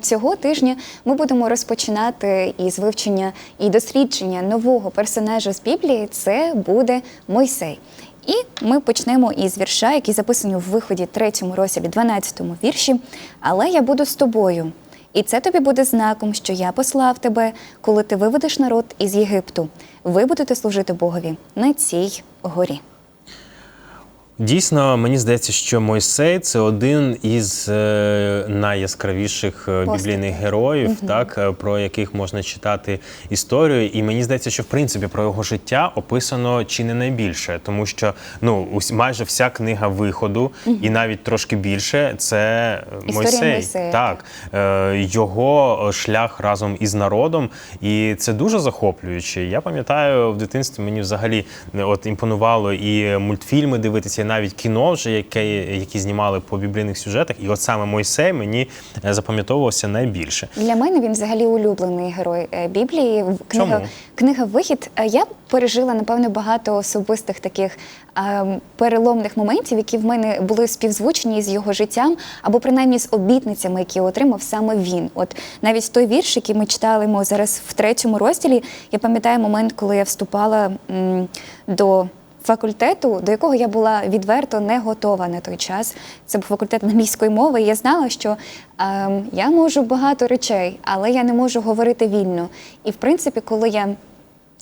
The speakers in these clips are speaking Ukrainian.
Цього тижня ми будемо розпочинати із вивчення і дослідження нового персонажа з Біблії. Це буде Мойсей. І ми почнемо із вірша, який записаний в виході 3 розділі 12 вірші. Але я буду з тобою. І це тобі буде знаком, що я послав тебе, коли ти виведеш народ із Єгипту. Ви будете служити Богові на цій горі. Дійсно, мені здається, що Мойсей це один із е, найяскравіших е, біблійних героїв, так е, про яких можна читати історію. І мені здається, що в принципі про його життя описано чи не найбільше, тому що ну майже вся книга виходу, і навіть трошки більше це Історія Мойсей. Мойсея, Так, його шлях разом із народом, і це дуже захоплююче. Я пам'ятаю в дитинстві мені взагалі от імпонувало і мультфільми дивитися, навіть кіно вже яке які знімали по біблійних сюжетах. І от саме Мойсей мені е, запам'ятовувався найбільше. Для мене він взагалі улюблений герой е, Біблії. Книга, Чому? книга Вихід. Е, Я пережила напевно багато особистих таких переломних моментів, які в мене були співзвучні з його життям, або принаймні з обітницями, які отримав саме він. От навіть той вірш, який ми читали зараз в третьому розділі, я пам'ятаю момент, коли я вступала до. Факультету, до якого я була відверто не готова на той час. Це був факультет англійської мови. І я знала, що ем, я можу багато речей, але я не можу говорити вільно. І в принципі, коли я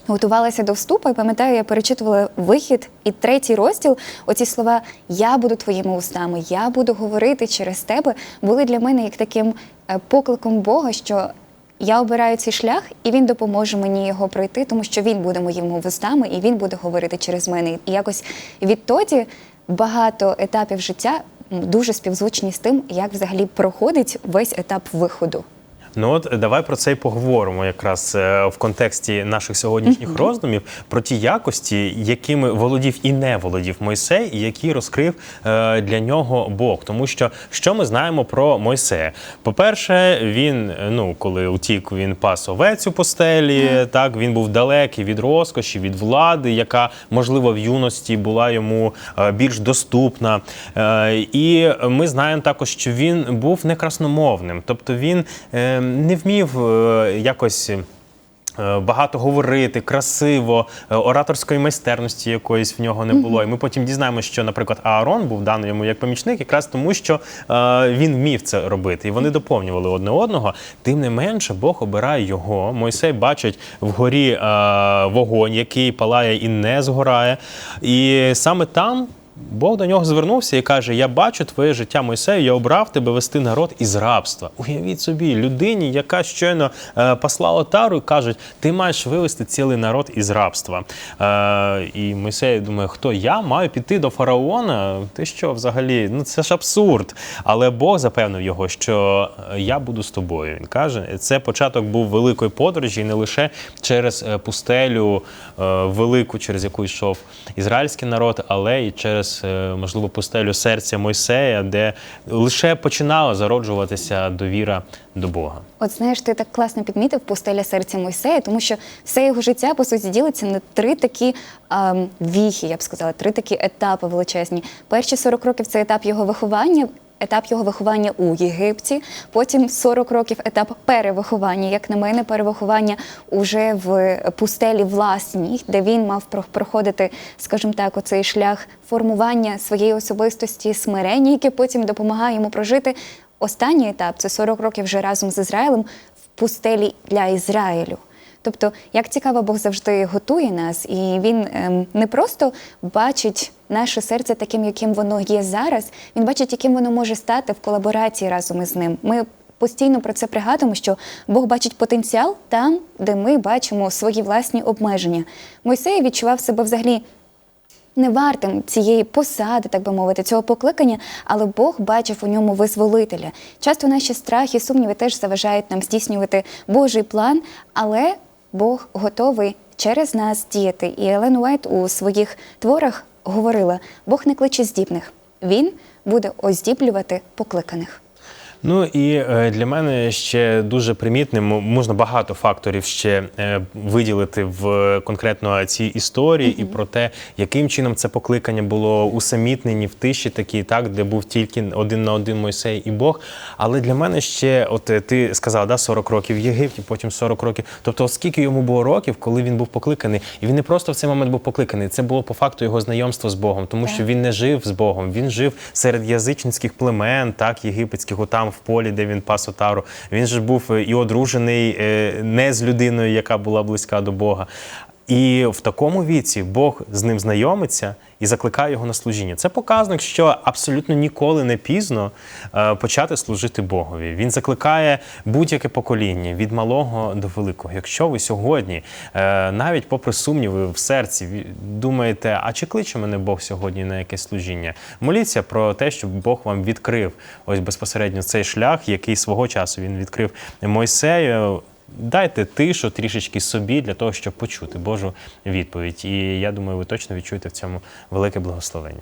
готувалася до вступу, і пам'ятаю, я перечитувала вихід і третій розділ. Оці слова Я буду твоїми устами, я буду говорити через тебе, були для мене як таким е, покликом Бога, що я обираю цей шлях, і він допоможе мені його пройти, тому що він буде моїми вустами, і він буде говорити через мене. І якось відтоді багато етапів життя дуже співзвучні з тим, як взагалі проходить весь етап виходу. Ну от давай про це й поговоримо якраз е, в контексті наших сьогоднішніх роздумів про ті якості, якими володів і не володів Мойсей, і які розкрив е, для нього Бог. Тому що що ми знаємо про Мойсея? По-перше, він, е, ну коли утік, він пас овець у постелі. Так він був далекий від розкоші, від влади, яка можливо в юності була йому е, більш доступна. Е, І ми знаємо також, що він був не красномовним, тобто він е, не вмів е, якось. е, Багато говорити, красиво, е, ораторської майстерності якоїсь в нього не було. І ми потім дізнаємося, що, наприклад, Аарон був даний йому як помічник, якраз тому, що він вмів це робити, і вони доповнювали одне одного. Тим не менше, Бог обирає його. Мойсей бачить вгорі вогонь, який палає і не згорає. І саме там. Бог до нього звернувся і каже: Я бачу твоє життя, Мойсею, я обрав тебе вести народ із рабства. Уявіть собі, людині, яка щойно е, послала тару, кажуть, ти маєш вивести цілий народ із рабства. Е, і Мойсей думає, хто я маю піти до фараона? Ти що взагалі? Ну це ж абсурд. Але Бог запевнив його, що е, я буду з тобою. Він каже, це початок був великої подорожі, і не лише через е, пустелю е, велику, через яку йшов ізраїльський народ, але і через, е, можливо, пустелю серця Мойсея, де лише починала зароджуватися довіра до Бога. От знаєш, ти так класно підмітив пустеля серця Мойсея, тому що все його життя по суті ділиться на три такі ем, віхи, я б сказала, три такі етапи величезні. Перші 40 років це етап його виховання. Етап його виховання у Єгипті, потім 40 років етап перевиховання, як на мене, перевиховання уже в пустелі власній, де він мав про- проходити, скажімо так, оцей шлях формування своєї особистості, смирення, яке потім допомагає йому прожити. Останній етап це 40 років вже разом з Ізраїлем в пустелі для Ізраїлю. Тобто, як цікаво, Бог завжди готує нас, і він ем, не просто бачить наше серце таким, яким воно є зараз. Він бачить, яким воно може стати в колаборації разом із ним. Ми постійно про це пригадуємо, що Бог бачить потенціал там, де ми бачимо свої власні обмеження. Мойсей відчував себе взагалі не вартим цієї посади, так би мовити, цього покликання, але Бог бачив у ньому визволителя. Часто наші страхи, сумніви теж заважають нам здійснювати Божий план, але Бог готовий через нас діяти. І Елен Уайт у своїх творах говорила: Бог не кличе здібних, він буде оздіблювати покликаних. Ну і е, для мене ще дуже примітним можна багато факторів ще е, виділити в конкретно цій історії і про те, яким чином це покликання було усамітнені в тиші такій, так, де був тільки один на один Мойсей і Бог. Але для мене ще, от е, ти сказав, да, 40 років в Єгипті, потім 40 років. Тобто, скільки йому було років, коли він був покликаний, і він не просто в цей момент був покликаний, це було по факту його знайомство з Богом, тому що він не жив з Богом, він жив серед язичницьких племен, так, єгипетських, отам в полі, де він пас отару. Він же був е, і одружений е, не з людиною, яка була близька до Бога. І в такому віці Бог з ним знайомиться і закликає його на служіння. Це показник, що абсолютно ніколи не пізно е, почати служити Богові. Він закликає будь-яке покоління від малого до великого. Якщо ви сьогодні, е, навіть попри сумніви в серці, думаєте, а чи кличе мене Бог сьогодні на якесь служіння? Моліться про те, щоб Бог вам відкрив ось безпосередньо цей шлях, який свого часу він відкрив Мойсею. Дайте тишу трішечки собі для того, щоб почути Божу відповідь. І я думаю, ви точно відчуєте в цьому велике благословення.